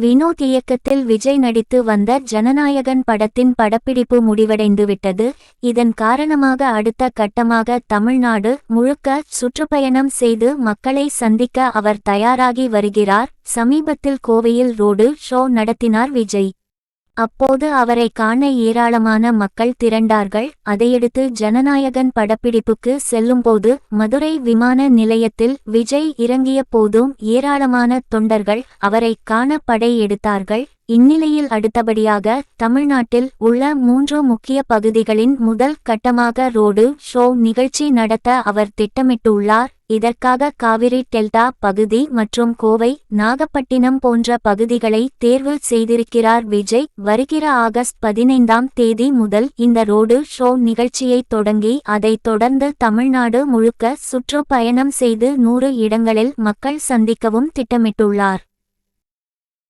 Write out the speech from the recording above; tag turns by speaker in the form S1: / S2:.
S1: வினோத் இயக்கத்தில் விஜய் நடித்து வந்த ஜனநாயகன் படத்தின் படப்பிடிப்பு முடிவடைந்துவிட்டது. இதன் காரணமாக அடுத்த கட்டமாக தமிழ்நாடு முழுக்க சுற்றுப்பயணம் செய்து மக்களை சந்திக்க அவர் தயாராகி வருகிறார். சமீபத்தில் கோவையில் ரோடு ஷோ நடத்தினார் விஜய். அப்போது அவரை காண ஏராளமான மக்கள் திரண்டார்கள். அதையடுத்து ஜனநாயகன் படப்பிடிப்புக்கு செல்லும்போது மதுரை விமான நிலையத்தில் விஜய் இறங்கிய போதும் ஏராளமான தொண்டர்கள் அவரை காண படை எடுத்தார்கள். இந்நிலையில் அடுத்தபடியாக தமிழ்நாட்டில் உள்ள மூன்று முக்கிய பகுதிகளின் முதல் கட்டமாக ரோடு ஷோ நிகழ்ச்சி நடத்த அவர் திட்டமிட்டுள்ளார். இதற்காக காவிரி டெல்டா பகுதி மற்றும் கோவை நாகப்பட்டினம் போன்ற பகுதிகளை தேர்வு செய்திருக்கிறார் விஜய். வருகிற ஆகஸ்ட் பதினைந்தாம் தேதி முதல் இந்த ரோடு ஷோ நிகழ்ச்சியை தொடங்கி அதைத் தொடர்ந்து தமிழ்நாடு முழுக்க சுற்றுப்பயணம் செய்து நூறு இடங்களில் மக்கள் சந்திக்கவும் திட்டமிட்டுள்ளார்.